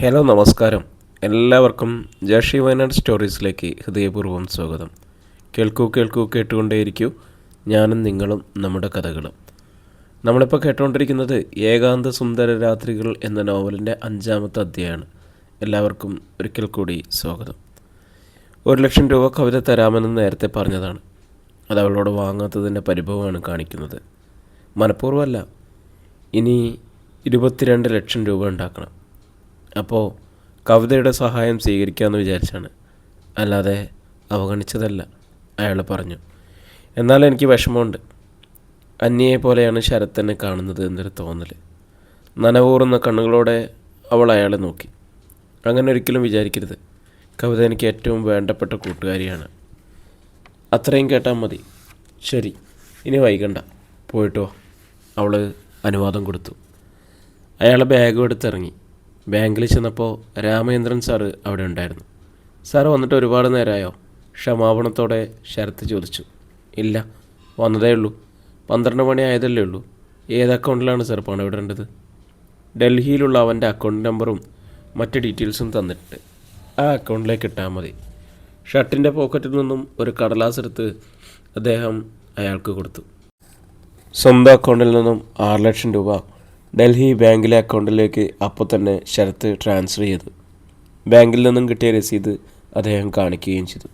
Hello നമസ്കാരം. എല്ലാവർക്കും ജാഷി വയനാട് സ്റ്റോറീസിലേക്ക് ഹൃദയപൂർവം സ്വാഗതം. കേൾക്കൂ കേൾക്കൂ കേട്ടുകൊണ്ടേയിരിക്കൂ ഞാനും നിങ്ങളും നമ്മുടെ കഥകളും. നമ്മളിപ്പോൾ കേട്ടുകൊണ്ടിരിക്കുന്നത് ഏകാന്ത സുന്ദര രാത്രികൾ എന്ന നോവലിന്റെ അഞ്ചാമത്തെ അധ്യായമാണ്. എല്ലാവർക്കും ഒരിക്കൽ കൂടി സ്വാഗതം. ഒരു ലക്ഷം രൂപ കവിത തരാമെന്ന് നേരത്തെ പറഞ്ഞതാണ്. അത് അവളോട് വാങ്ങാത്തതിന്റെ പരിഭവമാണ് കാണിക്കുന്നത്. മനഃപൂർവമല്ല. ഇനി ഇരുപത്തിരണ്ട് ലക്ഷം രൂപ ഉണ്ടാക്കണം. അപ്പോൾ കവിതയുടെ സഹായം സ്വീകരിക്കാമെന്ന് വിചാരിച്ചാണ്. അല്ലാതെ അവഗണിച്ചതല്ല അയാൾ പറഞ്ഞു. എന്നാൽ എനിക്ക് വിഷമമുണ്ട്. അന്യയെ പോലെയാണ് ശരത് എന്നെ കാണുന്നത് എന്നൊരു തോന്നൽ നനവൂറുന്ന കണ്ണുകളോടെ അവൾ അയാളെ നോക്കി. അങ്ങനെ ഒരിക്കലും വിചാരിക്കരുത്. കവിത എനിക്ക് ഏറ്റവും വേണ്ടപ്പെട്ട കൂട്ടുകാരിയാണ്. അത്രയും കേട്ടാൽ മതി. ശരി ഇനി വൈകണ്ട. പോയിട്ടോ അവൾ അനുവാദം കൊടുത്തു. അയാളെ ബാഗും എടുത്തിറങ്ങി. ബാങ്കിൽ ചെന്നപ്പോൾ രാമചന്ദ്രൻ സാറ് അവിടെ ഉണ്ടായിരുന്നു. സാറ് വന്നിട്ട് ഒരുപാട് നേരമായോ ക്ഷമാപണത്തോടെ ശരത്ത് ചോദിച്ചു. ഇല്ല വന്നതേ ഉള്ളൂ. പന്ത്രണ്ട് മണി ആയതല്ലേ ഉള്ളൂ. ഏത് അക്കൗണ്ടിലാണ് സാർ പണം ഇടേണ്ടത്? ഡൽഹിയിലുള്ള അവന്റെ അക്കൗണ്ട് നമ്പറും മറ്റ് ഡീറ്റെയിൽസും തന്നിട്ട് ആ അക്കൗണ്ടിലേക്ക് ഇട്ടാൽ മതി. ഷർട്ടിന്റെ പോക്കറ്റിൽ നിന്നും ഒരു കടലാസ് എടുത്ത് അദ്ദേഹം അയാൾക്ക് കൊടുത്തു. സ്വന്തം അക്കൗണ്ടിൽ നിന്നും ആറ് ലക്ഷം രൂപ ഡൽഹി ബാങ്കിലെ അക്കൗണ്ടിലേക്ക് അപ്പോൾ തന്നെ ശരത്ത് ട്രാൻസ്ഫർ ചെയ്തു. ബാങ്കിൽ നിന്നും കിട്ടിയ രസീത് അദ്ദേഹം കാണിക്കുകയും ചെയ്തു.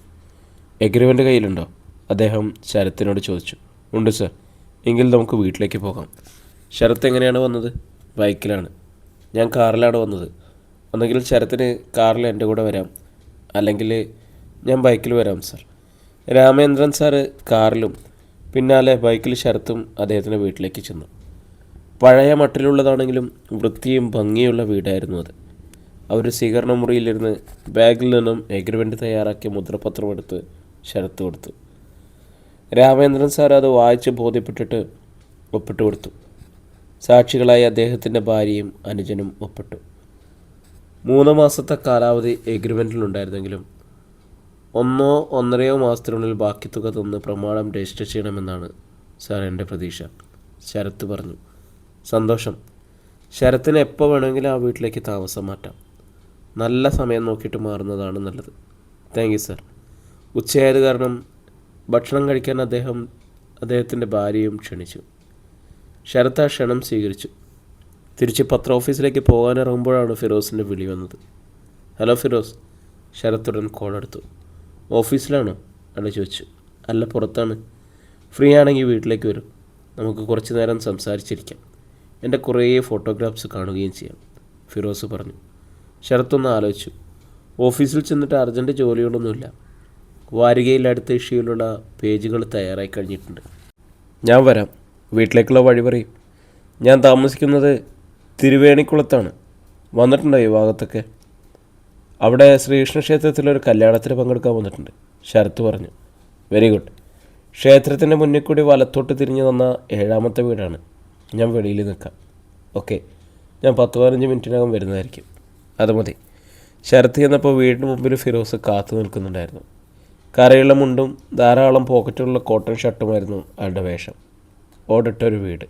എഗ്രിമെന്റ് കയ്യിലുണ്ടോ? അദ്ദേഹം ശരത്തിനോട് ചോദിച്ചു. ഉണ്ട് സർ. എങ്കിൽ നമുക്ക് വീട്ടിലേക്ക് പോകാം. ശരത്ത് എങ്ങനെയാണ് വന്നത്? ബൈക്കിലാണ്. ഞാൻ കാറിലാണ് വന്നത്. ഒന്നെങ്കിൽ ശരത്തിന് കാറിൽ എന്റെ കൂടെ വരാം. അല്ലെങ്കിൽ ഞാൻ ബൈക്കിൽ വരാം സർ. രാമേന്ദ്രൻ സാറ് കാറിലും പിന്നാലെ ബൈക്കിൽ ശരത്തും അദ്ദേഹത്തിന്റെ വീട്ടിലേക്ക് ചെന്നു. പഴയ മട്ടിലുള്ളതാണെങ്കിലും വൃത്തിയും ഭംഗിയുള്ള വീടായിരുന്നു അത്. അവർ സ്വീകരണ മുറിയിലിരുന്ന് ബാഗിൽ നിന്നും എഗ്രിമെന്റ് തയ്യാറാക്കിയ മുദ്രപത്രം എടുത്ത് ശരത്ത് കൊടുത്തു. രാമേന്ദ്രൻ സാർ അത് വായിച്ച് ബോധ്യപ്പെട്ടിട്ട് ഒപ്പിട്ട് കൊടുത്തു. സാക്ഷികളായി അദ്ദേഹത്തിന്റെ ഭാര്യയും അനുജനും ഒപ്പിട്ടു. മൂന്ന് മാസത്തെ കാലാവധി എഗ്രിമെന്റിലുണ്ടായിരുന്നെങ്കിലും ഒന്നോ ഒന്നരയോ മാസത്തിനുള്ളിൽ ബാക്കി തുക തന്ന് പ്രമാണം രജിസ്റ്റർ ചെയ്യണമെന്നാണ് സാർ എന്റെ പ്രതീക്ഷ. ശരത്ത് പറഞ്ഞു. സന്തോഷം. ശരത്തിന് എപ്പോൾ വേണമെങ്കിലും ആ വീട്ടിലേക്ക് താമസം മാറ്റാം. നല്ല സമയം നോക്കിയിട്ട് മാറുന്നതാണ് നല്ലത്. താങ്ക് യു സർ ഉച്ചയായത് കാരണം ഭക്ഷണം കഴിക്കാൻ അദ്ദേഹം അദ്ദേഹത്തിന്റെ ഭാര്യയും ക്ഷണിച്ചു. ശരത്ത് ആ ക്ഷണം സ്വീകരിച്ചു. തിരിച്ച് പത്ര ഓഫീസിലേക്ക് പോകാനിറങ്ങുമ്പോഴാണ് ഫിറോസിന്റെ വിളി വന്നത്. ഹലോ ഫിറോസ്. ശരത്തുടൻ കോൾ എടുത്തു. ഓഫീസിലാണോ? അല്ല ചോദിച്ചു. അല്ല പുറത്താണ്. ഫ്രീ ആണെങ്കിൽ വീട്ടിലേക്ക് വരും. നമുക്ക് കുറച്ച് നേരം സംസാരിച്ചിരിക്കാം. എന്റെ കുറേ ഫോട്ടോഗ്രാഫ്സ് കാണുകയും ചെയ്യാം ഫിറോസ് പറഞ്ഞു. ശരത്തൊന്ന് ആലോചിച്ചു. ഓഫീസിൽ ചെന്നിട്ട് അർജന്റ് ജോലികളൊന്നുമില്ല വാരികയിൽ അടുത്ത ഇഷ്യയിലുള്ള പേജുകൾ തയ്യാറായി കഴിഞ്ഞിട്ടുണ്ട്. ഞാൻ വരാം. വീട്ടിലേക്കുള്ള വഴി പറയും. ഞാൻ താമസിക്കുന്നത് തിരുവേണിക്കുളത്താണ്. വന്നിട്ടുണ്ടോ ഈ ഭാഗത്തൊക്കെ? അവിടെ ശ്രീകൃഷ്ണ ക്ഷേത്രത്തിൽ ഒരു കല്യാണത്തിന് പങ്കെടുക്കാൻ വന്നിട്ടുണ്ട് ശരത്ത് പറഞ്ഞു. വെരി ഗുഡ് ക്ഷേത്രത്തിന്റെ മുന്നിൽ കൂടി വലത്തോട്ട് തിരിഞ്ഞു തന്ന ഏഴാമത്തെ വീടാണ്. ഞാൻ വെളിയിൽ നിൽക്കാം. ഓക്കെ ഞാൻ പത്ത് പതിനഞ്ച് മിനിറ്റിനകം വരുന്നതായിരിക്കും. അത് മതി. ശരത്ത് ചെന്നപ്പോൾ വീടിന് മുമ്പിൽ ഫിറോസ് കാത്തു നിൽക്കുന്നുണ്ടായിരുന്നു. കരയുള്ള മുണ്ടും ധാരാളം പോക്കറ്റുള്ള കോട്ടൺ ഷർട്ടുമായിരുന്നു അയാളുടെ വേഷം. ഓടിട്ടൊരു വീട്.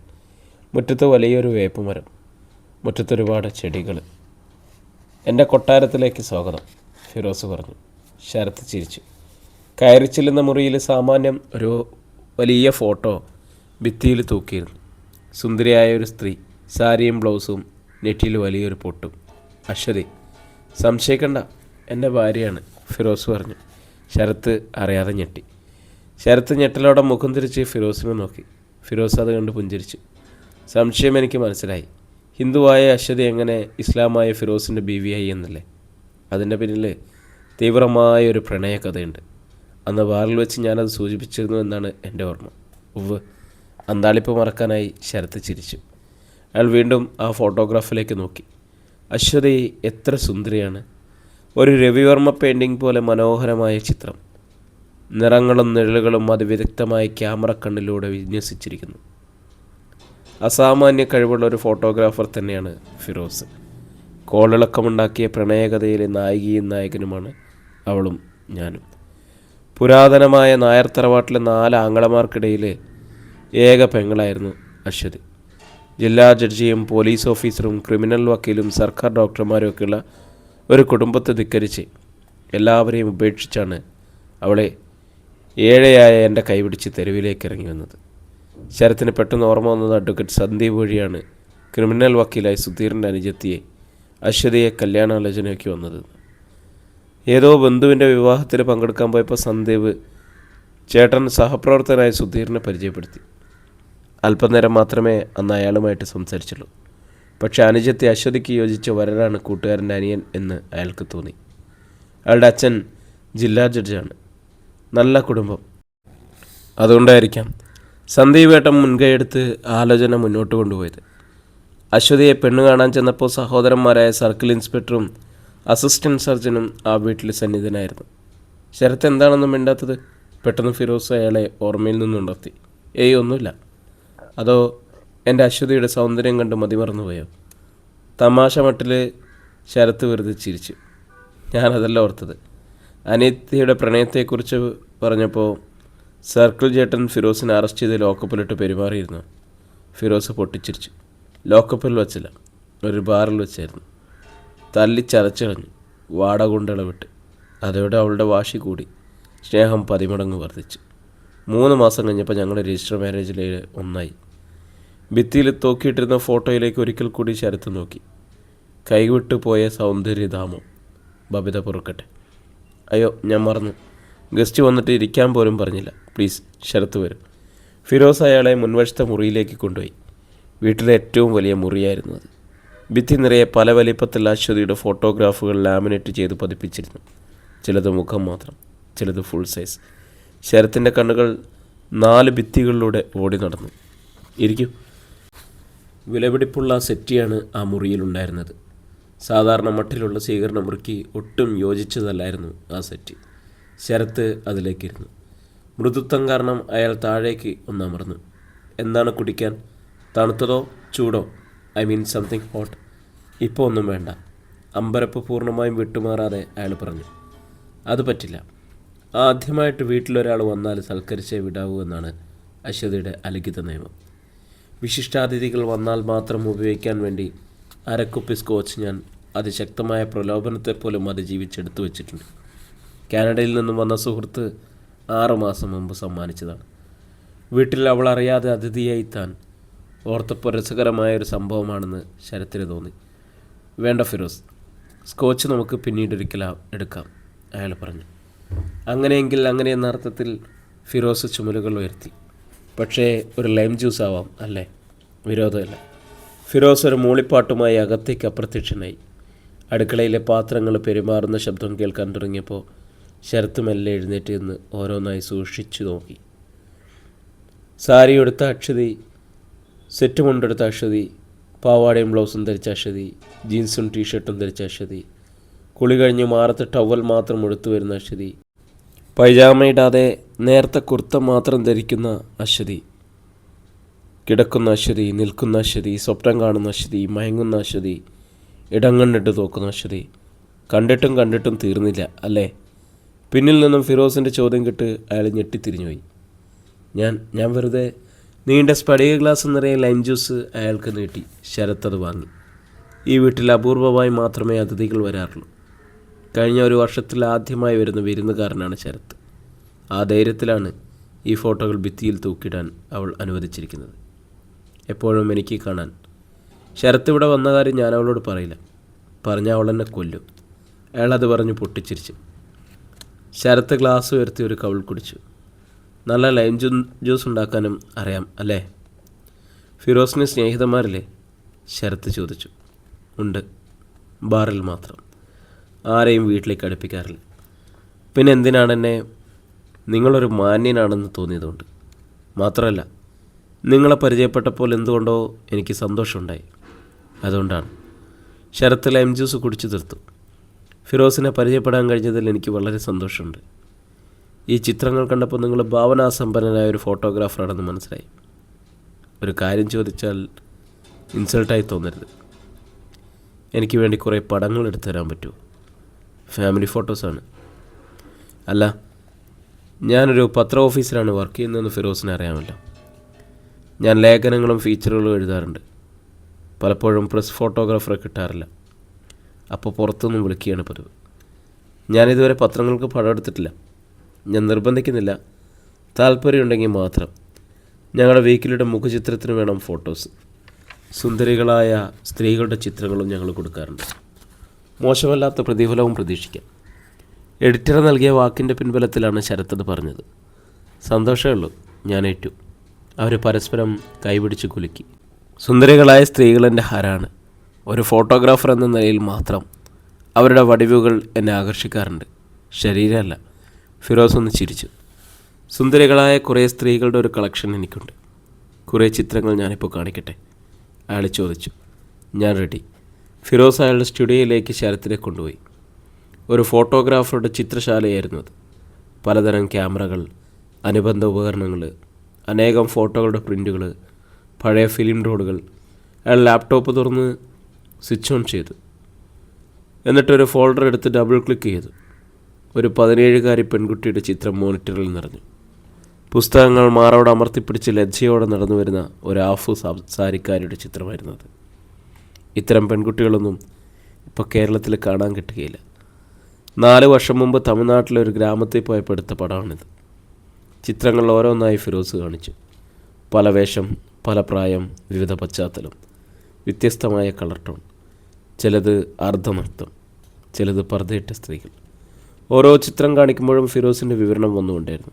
മുറ്റത്ത് വലിയൊരു വേപ്പ് മരം. മുറ്റത്തൊരുപാട് ചെടികൾ എന്റെ കൊട്ടാരത്തിലേക്ക് സ്വാഗതം ഫിറോസ് പറഞ്ഞു. ശരത്ത് ചിരിച്ചു. കയറി ചെല്ലുന്ന മുറിയിൽ സാമാന്യം ഒരു വലിയ ഫോട്ടോ ഭിത്തിയിൽ തൂക്കിയിരുന്നു. സുന്ദരിയായ ഒരു സ്ത്രീ സാരിയും ബ്ലൗസും നെറ്റിയിൽ വലിയൊരു പൊട്ടും. അശ്വതി സംശയിക്കണ്ട എന്റെ ഭാര്യയാണ് ഫിറോസ് പറഞ്ഞു. ശരത്ത് അറിയാതെ ഞെട്ടി. ശരത്ത് ഞെട്ടലോടെ മുഖം തിരിച്ച് ഫിറോസിനെ നോക്കി. ഫിറോസ് അത് കണ്ട് പുഞ്ചിരിച്ചു. സംശയം എനിക്ക് മനസ്സിലായി. ഹിന്ദുവായ അശ്വതി എങ്ങനെ ഇസ്ലാമായ ഫിറോസിന്റെ ബീവിയായി എന്നല്ലേ? അതിന്റെ പിന്നിൽ തീവ്രമായ ഒരു പ്രണയ കഥയുണ്ട് അന്ന് ബാറിൽ വെച്ച് ഞാനത് സൂചിപ്പിച്ചിരുന്നു എന്നാണ് എന്റെ ഓർമ്മ. ഉവ് അന്താളിപ്പ് മറക്കാനായി ശരത്ത് ചിരിച്ചു. അയാൾ വീണ്ടും ആ ഫോട്ടോഗ്രാഫിലേക്ക് നോക്കി. അശ്വതി എത്ര സുന്ദരിയാണ്. ഒരു രവിവർമ്മ പെയിന്റിംഗ് പോലെ മനോഹരമായ ചിത്രം. നിറങ്ങളും നിഴലുകളും അതിവിദഗ്ധമായ ക്യാമറ കണ്ണിലൂടെ വിന്യസിച്ചിരിക്കുന്നു. അസാമാന്യ കഴിവുള്ള ഒരു ഫോട്ടോഗ്രാഫർ തന്നെയാണ് ഫിറോസ്. കോളിളക്കമുണ്ടാക്കിയ പ്രണയകഥയിലെ നായികയും നായകനുമാണ് അവളും ഞാനും. പുരാതനമായ നായർ തറവാട്ടിലെ നാല് ആങ്ങളമാർക്കിടയിൽ ഏക പെങ്ങളായിരുന്നു അശ്വതി. ജില്ലാ ജഡ്ജിയും പോലീസ് ഓഫീസറും ക്രിമിനൽ വക്കീലും സർക്കാർ ഡോക്ടർമാരും ഒക്കെയുള്ള ഒരു കുടുംബത്തെ ധിക്കരിച്ച് എല്ലാവരെയും ഉപേക്ഷിച്ചാണ് അവളെ ഏഴയായ എന്റെ കൈപിടിച്ച് തെരുവിലേക്ക് ഇറങ്ങി വന്നത്. ശരത്തിന് പെട്ടെന്ന് ഓർമ്മ വന്നത് അഡ്വക്കേറ്റ് സന്ദീപ് വഴിയാണ് ക്രിമിനൽ വക്കീലായി സുധീറിന്റെ അനുജത്തിയെ അശ്വതിയെ കല്യാണാലോചനയ്ക്ക് വന്നത്. ഏതോ ബന്ധുവിന്റെ വിവാഹത്തിൽ പങ്കെടുക്കാൻ പോയപ്പോൾ സന്ദീപ് ചേട്ടൻ സഹപ്രവർത്തകനായ സുധീറിനെ പരിചയപ്പെടുത്തി. അല്പനേരം മാത്രമേ അന്ന് അയാളുമായിട്ട് സംസാരിച്ചുള്ളൂ. പക്ഷേ അനുജത്തെ അശ്വതിക്ക് യോജിച്ച വരരാണ് കൂട്ടുകാരന്റെ അനിയൻ എന്ന് അയാൾക്ക് തോന്നി. അയാളുടെ അച്ഛൻ ജില്ലാ ജഡ്ജാണ്. നല്ല കുടുംബം. അതുകൊണ്ടായിരിക്കാം സന്ദീപ് ഏട്ടൻ മുൻകൈയെടുത്ത് ആലോചന മുന്നോട്ട് കൊണ്ടുപോയത്. അശ്വതിയെ പെണ്ണ് കാണാൻ ചെന്നപ്പോൾ സഹോദരന്മാരായ സർക്കിൾ ഇൻസ്പെക്ടറും അസിസ്റ്റന്റ് സർജനും ആ വീട്ടിൽ സന്നിധനായിരുന്നു. ശരത്ത് എന്താണെന്നും മിണ്ടാത്തത് പെട്ടെന്ന് ഫിറോസ് അയാളെ ഓർമ്മയിൽ നിന്നുണർത്തി ഏയ് ഒന്നുമില്ല. അതോ എന്റെ അശ്വതിയുടെ സൗന്ദര്യം കണ്ട് മതിമറന്നുപോയോ തമാശ മട്ടിൽ ശരത്ത് വെറുതെ ചിരിച്ചു. ഞാനതല്ല ഓർത്തത്. അനിത്യയുടെ പ്രണയത്തെക്കുറിച്ച് പറഞ്ഞപ്പോൾ സർക്കിൾ ചേട്ടൻ ഫിറോസിനെ അറസ്റ്റ് ചെയ്ത് ലോക്കപ്പിലിട്ട് പെരുമാറിയിരുന്നു. ഫിറോസ് പൊട്ടിച്ചിരിച്ചു. ലോക്കപ്പിൽ വച്ചില്ല ഒരു ബാറിൽ വെച്ചായിരുന്നു. തല്ലി ചതച്ചളഞ്ഞു വാട കൊണ്ടിളവിട്ട് അതോടെ അവളുടെ വാശി കൂടി. സ്നേഹം പതിമടങ്ങ് വർദ്ധിച്ചു. മൂന്ന് മാസം കഴിഞ്ഞപ്പോൾ ഞങ്ങളുടെ രജിസ്റ്റർ മാരേജിൽ ഒന്നായി. ഭിത്തിയിൽ തൂക്കിയിട്ടിരുന്ന ഫോട്ടോയിലേക്ക് ഒരിക്കൽ കൂടി ശരത്ത് നോക്കി. കൈവിട്ടു പോയ സൗന്ദര്യധാമം. ബബിത പൊറുക്കട്ടെ. അയ്യോ ഞാൻ മറന്നു. ഗസ്റ്റ് വന്നിട്ട് ഇരിക്കാൻ പോലും പറഞ്ഞില്ല. പ്ലീസ് ശരത്ത് വരും. ഫിറോസ് അയാളെ മുൻവശത്തെ മുറിയിലേക്ക് കൊണ്ടുപോയി. വീട്ടിലെ ഏറ്റവും വലിയ മുറിയായിരുന്നു അത്. ഭിത്തി നിറയെ പല വലിപ്പത്തിൽ അശ്വതിയുടെ ഫോട്ടോഗ്രാഫുകൾ ലാമിനേറ്റ് ചെയ്ത് പതിപ്പിച്ചിരുന്നു. ചിലത് മുഖം മാത്രം ചിലത് ഫുൾ സൈസ് ശരത്തിന്റെ കണ്ണുകൾ നാല് ഭിത്തികളിലൂടെ ഓടി നടന്നു. ഇരിക്കും. വിലപിടിപ്പുള്ള സെറ്റിയാണ് ആ മുറിയിലുണ്ടായിരുന്നത്. സാധാരണ മട്ടിലുള്ള സ്വീകരണ മുറിക്ക് ഒട്ടും യോജിച്ചതല്ലായിരുന്നു ആ സെറ്റ്. ശരത്ത് അതിലേക്കിരുന്നു. മൃദുത്വം കാരണം അയാൾ താഴേക്ക് ഒന്നമർന്നു. എന്താണ് കുടിക്കാൻ? തണുത്തതോ ചൂടോ? I mean something hot. ഇപ്പോൾ ഒന്നും വേണ്ട. അമ്പരപ്പ് പൂർണമായും വിട്ടുമാറാതെ അയാൾ പറഞ്ഞു. അത് പറ്റില്ല. ആദ്യമായിട്ട് വീട്ടിലൊരാൾ വന്നാൽ സൽക്കരിച്ചേ വിടാവൂ എന്നാണ് അശ്വതിയുടെ അലിഖിത നിയമം. വിശിഷ്ടാതിഥികൾ വന്നാൽ മാത്രം ഉപയോഗിക്കാൻ വേണ്ടി അരക്കുപ്പി സ്കോച്ച് ഞാൻ അതിശക്തമായ പ്രലോഭനത്തെ പോലും അതിജീവിച്ചെടുത്തു വച്ചിട്ടുണ്ട്. കാനഡയിൽ നിന്നും വന്ന സുഹൃത്ത് ആറുമാസം മുമ്പ് സമ്മാനിച്ചതാണ്. വീട്ടിൽ അവൾ അറിയാതെ അതിഥിയായി താൻ ഓർത്തപ്പോൾ രസകരമായ ഒരു സംഭവമാണെന്ന് ശരത്തിന് തോന്നി. വേണ്ട ഫിറോസ് സ്കോച്ച് നമുക്ക് പിന്നീട് ഒരിക്കലാ എടുക്കാം അയാൾ പറഞ്ഞു. അങ്ങനെയെങ്കിൽ അങ്ങനെ എന്ന അർത്ഥത്തിൽ ഫിറോസ് ചുമലുകൾ ഉയർത്തി. പക്ഷേ ഒരു ലൈം ജ്യൂസ് ആവാം അല്ലേ? വിരോധമില്ല. ഫിറോസ് ഒരു മൂളിപ്പാട്ടുമായി അകത്തേക്ക് അപ്രത്യക്ഷനായി. അടുക്കളയിലെ പാത്രങ്ങൾ പെരുമാറുന്ന ശബ്ദം കേൾക്കാൻ തുടങ്ങിയപ്പോൾ ശരത്ത് മെല്ലെ എഴുന്നേറ്റ് നിന്ന് ഓരോന്നായി സൂക്ഷിച്ചു നോക്കി. സാരി എടുത്ത അക്ഷതി സെറ്റ് കൊണ്ടെടുത്ത അക്ഷതി പാവാടയും ബ്ലൗസും ധരിച്ച അക്ഷതി ജീൻസും ടീഷർട്ടും ധരിച്ച അക്ഷതി കുളി കഴിഞ്ഞ് മാറത്ത് ടവൽ മാത്രം എടുത്തു വരുന്ന അശ്വതി പൈജാമയിടാതെ നേരത്തെ കുർത്ത മാത്രം ധരിക്കുന്ന അശ്വതി. കിടക്കുന്ന അശ്വതി നിൽക്കുന്ന അശ്വതി സ്വപ്നം കാണുന്ന അശ്വതി മയങ്ങുന്ന അശ്വതി ഇടം കണ്ടിട്ട് തോക്കുന്ന അശ്വതി. കണ്ടിട്ടും കണ്ടിട്ടും തീർന്നില്ല അല്ലേ? പിന്നിൽ നിന്നും ഫിറോസിന്റെ ചോദ്യം കിട്ട് അയാൾ ഞെട്ടിത്തിരിഞ്ഞുപോയി. ഞാൻ ഞാൻ വെറുതെ നീണ്ട സ്പടിക ഗ്ലാസ് നിറയെ ലൈം ജ്യൂസ് അയാൾക്ക് നീട്ടി. ശരത്തത് വാങ്ങി. ഈ വീട്ടിൽ അപൂർവമായി മാത്രമേ അതിഥികൾ വരാറുള്ളൂ. കഴിഞ്ഞ ഒരു വർഷത്തിൽ ആദ്യമായി വരുന്ന വിരുന്നുകാരനാണ് ശരത്. ആ ധൈര്യത്തിലാണ് ഈ ഫോട്ടോകൾ ഭിത്തിയിൽ തൂക്കിടാൻ അവൾ അനുവദിച്ചിരിക്കുന്നത്. എപ്പോഴും എനിക്ക് കാണാൻ. ശരത്ത് ഇവിടെ വന്ന കാര്യം ഞാൻ അവളോട് പറയില്ല. പറഞ്ഞ അവൾ എന്നെ കൊല്ലും. അയാൾ അത് പറഞ്ഞ് പൊട്ടിച്ചിരിച്ചു. ശരത്ത് ഗ്ലാസ് ഉയർത്തി ഒരു കവിൾ കുടിച്ചു. നല്ല ലൈം ജ്യൂ ജ്യൂസ് ഉണ്ടാക്കാനും അറിയാം അല്ലേ? ഫിറോസിന് സ്നേഹിതന്മാരില്ലേ? ശരത്ത് ചോദിച്ചു. ഉണ്ട്. ബാറിൽ മാത്രം. ആരെയും വീട്ടിലേക്ക് അടുപ്പിക്കാറില്ല. പിന്നെ എന്തിനാണ് എന്നെ നിങ്ങളൊരു മാന്യനാണെന്ന് തോന്നിയതുകൊണ്ട്? മാത്രമല്ല നിങ്ങളെ പരിചയപ്പെട്ടപ്പോൾ എന്തുകൊണ്ടോ എനിക്ക് സന്തോഷമുണ്ടായി. അതുകൊണ്ടാണ്. ശരത്തിൽ ലൈം ജ്യൂസ് കുടിച്ചു തീർത്തു. ഫിറോസിനെ പരിചയപ്പെടാൻ കഴിഞ്ഞതിൽ എനിക്ക് വളരെ സന്തോഷമുണ്ട്. ഈ ചിത്രങ്ങൾ കണ്ടപ്പോൾ നിങ്ങൾ ഭാവനാസമ്പന്നനായ ഒരു ഫോട്ടോഗ്രാഫറാണെന്ന് മനസ്സിലായി. ഒരു കാര്യം ചോദിച്ചാൽ ഇൻസൾട്ടായി തോന്നരുത്. എനിക്ക് വേണ്ടി കുറേ പടങ്ങൾ എടുത്തു തരാൻ പറ്റുമോ? ഫാമിലി ഫോട്ടോസാണ് അല്ല ഞാനൊരു പത്ര ഓഫീസിലാണ് വർക്ക് ചെയ്യുന്നതെന്ന് ഫിറോസിനെ അറിയാമല്ലോ. ഞാൻ ലേഖനങ്ങളും ഫീച്ചറുകളും എഴുതാറുണ്ട്. പലപ്പോഴും പ്രസ് ഫോട്ടോഗ്രാഫറെ കിട്ടാറില്ല. അപ്പോൾ പുറത്തുനിന്ന് വിളിക്കുകയാണ് പതിവ്. ഞാനിതുവരെ പത്രങ്ങൾക്ക് പടം എടുത്തിട്ടില്ല. ഞാൻ നിർബന്ധിക്കുന്നില്ല. താല്പര്യമുണ്ടെങ്കിൽ മാത്രം. ഞങ്ങളുടെ വീക്കിലിയുടെ മുഖചിത്രത്തിന് വേണം ഫോട്ടോസ് സുന്ദരികളായ സ്ത്രീകളുടെ ചിത്രങ്ങളും ഞങ്ങൾ കൊടുക്കാറുണ്ട്. മോശമല്ലാത്ത പ്രതിഫലവും പ്രതീക്ഷിക്കാം. എഡിറ്റർ നൽകിയ വാക്കിന്റെ പിൻബലത്തിലാണ് ശരത്തത് പറഞ്ഞത്. സന്തോഷമേ ഉള്ളൂ. ഞാൻ ഏറ്റു. അവർ പരസ്പരം കൈപിടിച്ച് കുലുക്കി. സുന്ദരികളായ സ്ത്രീകൾ എന്റെ ഹരാണ്. ഒരു ഫോട്ടോഗ്രാഫർ എന്ന നിലയിൽ മാത്രം അവരുടെ വടിവുകൾ എന്നെ ആകർഷിക്കാറുണ്ട്. ശരീരമല്ല ഫിറോസ് ഒന്ന് ചിരിച്ചു. സുന്ദരികളായ കുറേ സ്ത്രീകളുടെ ഒരു കളക്ഷൻ എനിക്കുണ്ട്. കുറേ ചിത്രങ്ങൾ ഞാനിപ്പോൾ കാണിക്കട്ടെ? അയാൾ ചോദിച്ചു. ഞാൻ റെഡി ഫിറോസ് അയാളുടെ സ്റ്റുഡിയോയിലേക്ക് ശരത്തിനെ കൊണ്ടുപോയി. ഒരു ഫോട്ടോഗ്രാഫറുടെ ചിത്രശാലയായിരുന്നു അത്. പലതരം ക്യാമറകൾ അനുബന്ധ ഉപകരണങ്ങൾ അനേകം ഫോട്ടോകളുടെ പ്രിന്റുകൾ പഴയ ഫിലിം റോഡുകൾ അയാൾ ലാപ്ടോപ്പ് തുറന്ന് സ്വിച്ച് ഓൺ ചെയ്തു. എന്നിട്ടൊരു ഫോൾഡർ എടുത്ത് ഡബിൾ ക്ലിക്ക് ചെയ്തു. ഒരു പതിനേഴുകാരി പെൺകുട്ടിയുടെ ചിത്രം മോണിറ്ററിൽ നിറഞ്ഞു. പുസ്തകങ്ങൾ മാറോട് അമർത്തിപ്പിടിച്ച് ലജ്ജയോടെ നടന്നു വരുന്ന ഒരു ആഫു സംസാരിക്കാരിയുടെ ചിത്രമായിരുന്നു അത്. ഇത്തരം പെൺകുട്ടികളൊന്നും ഇപ്പോൾ കേരളത്തിൽ കാണാൻ കിട്ടുകയില്ല. നാല് വർഷം മുമ്പ് തമിഴ്നാട്ടിലെ ഒരു ഗ്രാമത്തിൽ പോയപ്പോൾ എടുത്ത പടമാണിത്. ചിത്രങ്ങൾ ഓരോന്നായി ഫിറോസ് കാണിച്ചു. പല വേഷം പല പ്രായം വിവിധ പശ്ചാത്തലം വ്യത്യസ്തമായ കളർ ടോൺ. ചിലത് അർദ്ധനൃത്തം ചിലത് പർദ്ദയിട്ട സ്ത്രീകൾ. ഓരോ ചിത്രം കാണിക്കുമ്പോഴും ഫിറോസിന്റെ വിവരണം വന്നുകൊണ്ടായിരുന്നു.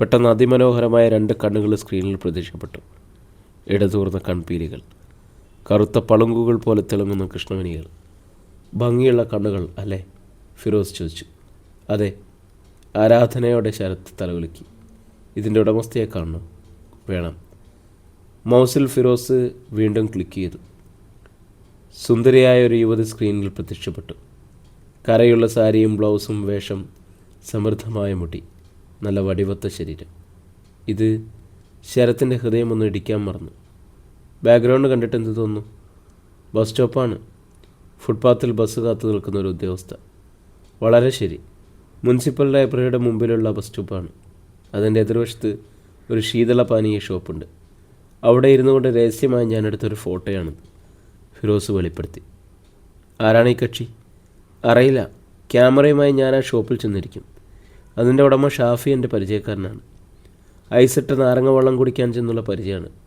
പെട്ടെന്ന് അതിമനോഹരമായ രണ്ട് കണ്ണുകൾ സ്ക്രീനിൽ പ്രത്യക്ഷപ്പെട്ടു. ഇടതൂർന്ന കൺപീലികൾ കറുത്ത പളുങ്കുകൾ പോലെ തിളങ്ങുന്ന കൃഷ്ണമണികൾ. ഭംഗിയുള്ള കണ്ണുകൾ അല്ലേ? ഫിറോസ് ചോദിച്ചു. അതെ ആരാധനയോടെ ശരത്ത് തലകുലുക്കി ഇതിന്റെ ഉടമസ്ഥയെ കാണണം. വേണം. മൗസിൽ ഫിറോസ് വീണ്ടും ക്ലിക്ക് ചെയ്തു. സുന്ദരിയായ ഒരു യുവതി സ്ക്രീനിൽ പ്രത്യക്ഷപ്പെട്ടു. കരയുള്ള സാരിയും ബ്ലൗസും വേഷം സമൃദ്ധമായ മുടി നല്ല വടിവത്ത ശരീരം. ഇത് ശരത്തിന്റെ ഹൃദയം ഒന്ന് ഇടിക്കാൻ മറന്നു. ബാക്ക്ഗ്രൗണ്ട് കണ്ടിട്ട് എന്ത് തോന്നുന്നു? ബസ് സ്റ്റോപ്പാണ് ഫുട്പാത്തിൽ ബസ് കാത്തു നിൽക്കുന്ന ഒരു ഉദ്യോഗസ്ഥ വളരെ ശരി. മുനിസിപ്പൽ ലൈബ്രറിയുടെ മുമ്പിലുള്ള ബസ് സ്റ്റോപ്പാണ് അതിന്റെ എതിർവശത്ത് ഒരു ശീതള പാനീയ ഷോപ്പുണ്ട് അവിടെ ഇരുന്നു കൊണ്ട് രഹസ്യമായി ഞാൻ എടുത്തൊരു ഫോട്ടോയാണിത്. ഫിറോസ് വെളിപ്പെടുത്തി. ആരാണ് ഈ കക്ഷി? അറിയില്ല. ക്യാമറയുമായി ഞാൻ ആ ഷോപ്പിൽ ചെന്നിരിക്കും. അതിന്റെ ഉടമ ഷാഫി എന്റെ പരിചയക്കാരനാണ്. ഐസിട്ട് നാരങ്ങ വെള്ളം കുടിക്കാൻ ചെന്നുള്ള പരിചയമാണ്.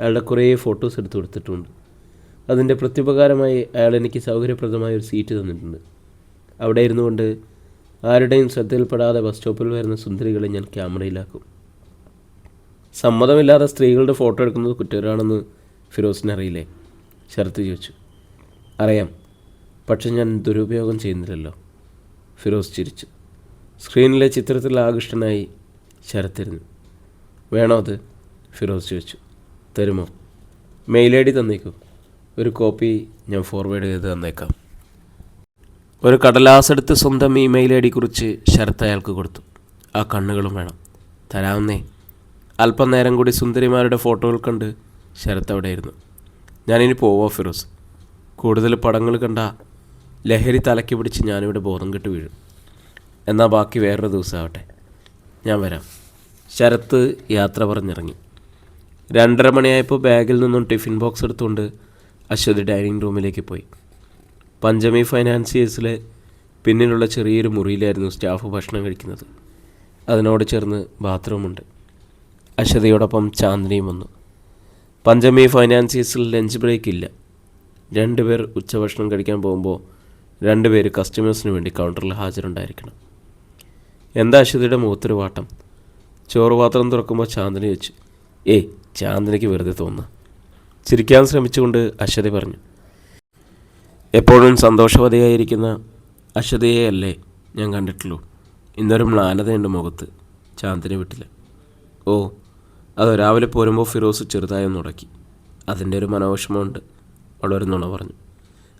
അയാളുടെ കുറേ ഫോട്ടോസ് എടുത്തു കൊടുത്തിട്ടുണ്ട്. അതിന്റെ പ്രത്യുപകാരമായി അയാൾ എനിക്ക് സൗകര്യപ്രദമായ ഒരു സീറ്റ് തന്നിട്ടുണ്ട്. അവിടെ ഇരുന്നു കൊണ്ട് ആരുടെയും ശ്രദ്ധയിൽപ്പെടാതെ ബസ് സ്റ്റോപ്പിൽ വരുന്ന സുന്ദരികളെ ഞാൻ ക്യാമറയിലാക്കും. സമ്മതമില്ലാതെ സ്ത്രീകളുടെ ഫോട്ടോ എടുക്കുന്നത് കുറ്റകരമാണെന്ന് ഫിറോസിന് അറിയില്ലേ? ശരത്ത് ചോദിച്ചു. അറിയാം. പക്ഷെ ഞാൻ ദുരുപയോഗം ചെയ്യുന്നില്ലല്ലോ. ഫിറോസ് ചിരിച്ചു. സ്ക്രീനിലെ ചിത്രത്തിൽ ആകൃഷ്ടനായി ശരത്തിരുന്നു വേണോ അത്? ഫിറോസ് ചോദിച്ചു. തരുമോ? മെയിൽ ഐ ഡി തന്നേക്കൂ. ഒരു കോപ്പി ഞാൻ ഫോർവേഡ് ചെയ്ത് തന്നേക്കാം. ഒരു കടലാസെടുത്ത് സ്വന്തം ഇമെയിൽ ഐ ഡി കുറിച്ച് ശരത്ത് അയാൾക്ക് കൊടുത്തു. ആ കണ്ണുകളും വേണം. തരാവുന്നേ. അല്പം നേരം കൂടി സുന്ദരിമാരുടെ ഫോട്ടോകൾ കണ്ട് ശരത്ത് അവിടെയിരുന്നു ഞാനിനി പോവാ ഫിറോസ്. കൂടുതൽ പടങ്ങൾ കണ്ട ലഹരി തലയ്ക്ക് പിടിച്ച് ഞാനിവിടെ ബോധം കെട്ട് വീഴും. എന്നാൽ ബാക്കി വേറൊരു ദിവസമാവട്ടെ ഞാൻ വരാം. ശരത്ത് യാത്ര പറഞ്ഞിറങ്ങി. രണ്ടര മണിയായപ്പോൾ ബാഗിൽ നിന്നും ടിഫിൻ ബോക്സ് എടുത്തുകൊണ്ട് അശ്വതി ഡൈനിങ് റൂമിലേക്ക് പോയി. പഞ്ചമി ഫൈനാൻസിയേഴ്സിലെ പിന്നിലുള്ള ചെറിയൊരു മുറിയിലായിരുന്നു സ്റ്റാഫ് ഭക്ഷണം കഴിക്കുന്നത്. അതിനോട് ചേർന്ന് ബാത്റൂമുണ്ട്. അശ്വതിയോടൊപ്പം ചാന്ദിനിയും വന്നു. പഞ്ചമി ഫൈനാൻസിയേഴ്സിൽ ലഞ്ച് ബ്രേക്ക് ഇല്ല രണ്ടുപേർ ഉച്ചഭക്ഷണം കഴിക്കാൻ പോകുമ്പോൾ രണ്ടുപേർ കസ്റ്റമേഴ്സിന് വേണ്ടി കൗണ്ടറിൽ ഹാജരുണ്ടായിരിക്കണം. എന്താ അശ്വതിയുടെ മുഖത്തൊരു വാട്ടം? ചോറ് പാത്രം തുറക്കുമ്പോൾ ചാന്ദിനി വെച്ചു ഏയ് ചാന്ദിനിക്ക് വെറുതെ തോന്നുക ചിരിക്കാൻ ശ്രമിച്ചുകൊണ്ട് അശ്വതി പറഞ്ഞു എപ്പോഴും സന്തോഷവതിയായിരിക്കുന്ന അശ്വതിയെ അല്ലേ ഞാൻ കണ്ടിട്ടുള്ളൂ? ഇന്നൊരു മ്ലാനതയുണ്ട് മുഖത്ത് ചാന്ദിനി വിട്ടില്ല. ഓ അത് രാവിലെ പോരുമ്പോൾ ഫിറോസ് ചെറുതായി ഒന്ന് ഉടക്കി അതിന്റെ ഒരു മനോവിഷമമുണ്ട് വളരെ നുണ പറഞ്ഞു.